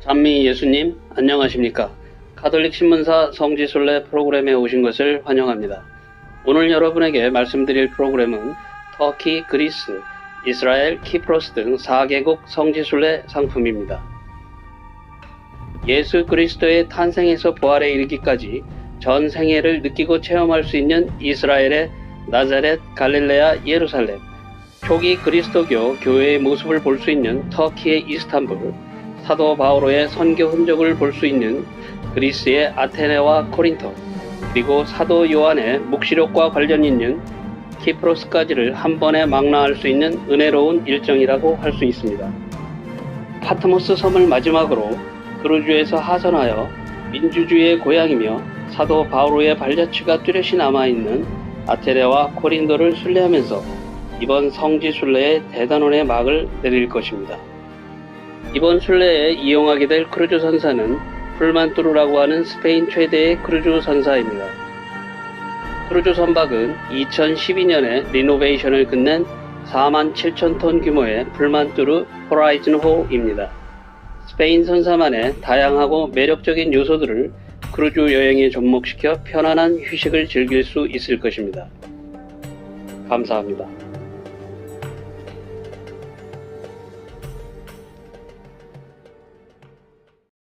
찬미 예수님 안녕하십니까? 카톨릭 신문사 성지순례 프로그램에 오신 것을 환영합니다. 오늘 여러분에게 말씀드릴 프로그램은 터키, 그리스, 이스라엘, 키프로스 등 4개국 성지순례 상품입니다. 예수 그리스도의 탄생에서 부활에 이르기까지 전 생애를 느끼고 체험할 수 있는 이스라엘의 나자렛, 갈릴레아, 예루살렘, 초기 그리스도교 교회의 모습을 볼 수 있는 터키의 이스탄불, 사도 바오로의 선교 흔적을 볼 수 있는 그리스의 아테네와 코린토, 그리고 사도 요한의 묵시록과 관련 있는 키프로스까지를 한 번에 망라할 수 있는 은혜로운 일정이라고 할 수 있습니다. 파트모스 섬을 마지막으로 그루주에서 하선하여 민주주의의 고향이며 사도 바오로의 발자취가 뚜렷이 남아있는 아테네와 코린도를 순례하면서 이번 성지 순례의 대단원의 막을 내릴 것입니다. 이번 순례에 이용하게 될 크루즈 선사는 풀만뚜르라고 하는 스페인 최대의 크루즈 선사입니다. 크루즈 선박은 2012년에 리노베이션을 끝낸 4만 7천 톤 규모의 풀만뚜르 호라이즌호입니다. 스페인 선사만의 다양하고 매력적인 요소들을 크루즈 여행에 접목시켜 편안한 휴식을 즐길 수 있을 것입니다. 감사합니다.